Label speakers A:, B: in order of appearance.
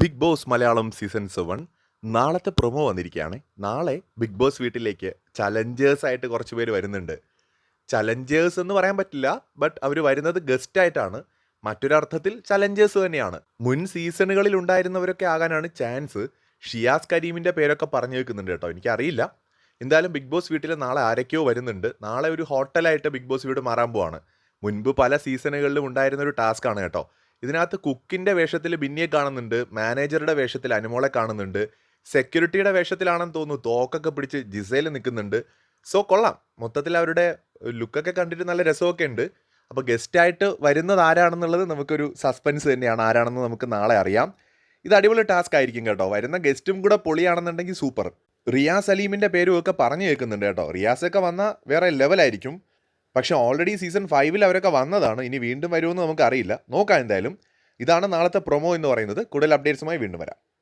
A: Bigg Boss Malayalam season seven നാളത്തെ promo വന്നിരിക്കുകയാണ്. നാളെ ബിഗ് ബോസ് വീട്ടിലേക്ക് ചലഞ്ചേഴ്സ് ആയിട്ട് കുറച്ച് പേര് വരുന്നുണ്ട്. ചലഞ്ചേഴ്സ് എന്ന് പറയാൻ പറ്റില്ല ബട്ട് അവർ വരുന്നത് ഗസ്റ്റ് ആയിട്ടാണ്. മറ്റൊരർത്ഥത്തിൽ ചലഞ്ചേഴ്സ് തന്നെയാണ്. മുൻ സീസണുകളിൽ ഉണ്ടായിരുന്നവരൊക്കെ ആകാനാണ് ചാൻസ് ഷിയാസ് കരീമിന്റെ പേരൊക്കെ പറഞ്ഞു വെക്കുന്നുണ്ട് കേട്ടോ. എനിക്കറിയില്ല. എന്തായാലും ബിഗ് ബോസ് വീട്ടിൽ നാളെ ആരൊക്കെയോ വരുന്നുണ്ട്. നാളെ ഒരു ഹോട്ടലായിട്ട് ബിഗ് ബോസ് വീട് മാറാൻ പോവാണ്. മുൻപ് പല സീസണുകളിലും ഉണ്ടായിരുന്ന ഒരു ടാസ്ക് ആണ് കേട്ടോ. ഇതിനകത്ത് കുക്കിന്റെ വേഷത്തിൽ ബിന്നിയെ കാണുന്നുണ്ട് മാനേജറുടെ വേഷത്തിൽ അനുമോളെ കാണുന്നുണ്ട് സെക്യൂരിറ്റിയുടെ വേഷത്തിലാണെന്ന് തോന്നുന്നു തോക്കൊക്കെ പിടിച്ച് ജിസയിൽ നിൽക്കുന്നുണ്ട്. സോ കൊള്ളാം. മൊത്തത്തിൽ അവരുടെ ലുക്കൊക്കെ കണ്ടിട്ട് നല്ല രസമൊക്കെ ഉണ്ട്. അപ്പോൾ ഗസ്റ്റായിട്ട് വരുന്നത് ആരാണെന്നുള്ളത് നമുക്കൊരു സസ്പെൻസ് തന്നെയാണ് ആരാണെന്ന് നമുക്ക് നാളെ അറിയാം. ഇത് അടിപൊളി ടാസ്ക് ആയിരിക്കും കേട്ടോ. വരുന്ന ഗസ്റ്റും കൂടെ പൊളിയാണെന്നുണ്ടെങ്കിൽ സൂപ്പർ. റിയാസ് അലീമിന്റെ പേരും ഒക്കെ പറഞ്ഞു കേൾക്കുന്നുണ്ട് കേട്ടോ. റിയാസൊക്കെ വന്നാൽ വേറെ ലെവലായിരിക്കും. പക്ഷെ ഓൾറെഡി സീസൺ ഫൈവിൽ അവരൊക്കെ വന്നതാണ്. ഇനി വീണ്ടും വരുമെന്ന് നമുക്കറിയില്ല. നോക്കാം എന്തായാലും. ഇതാണ് നാളത്തെ പ്രൊമോ എന്ന് പറയുന്നത്. കൂടുതൽ അപ്ഡേറ്റ്സുമായി വീണ്ടും വരാം.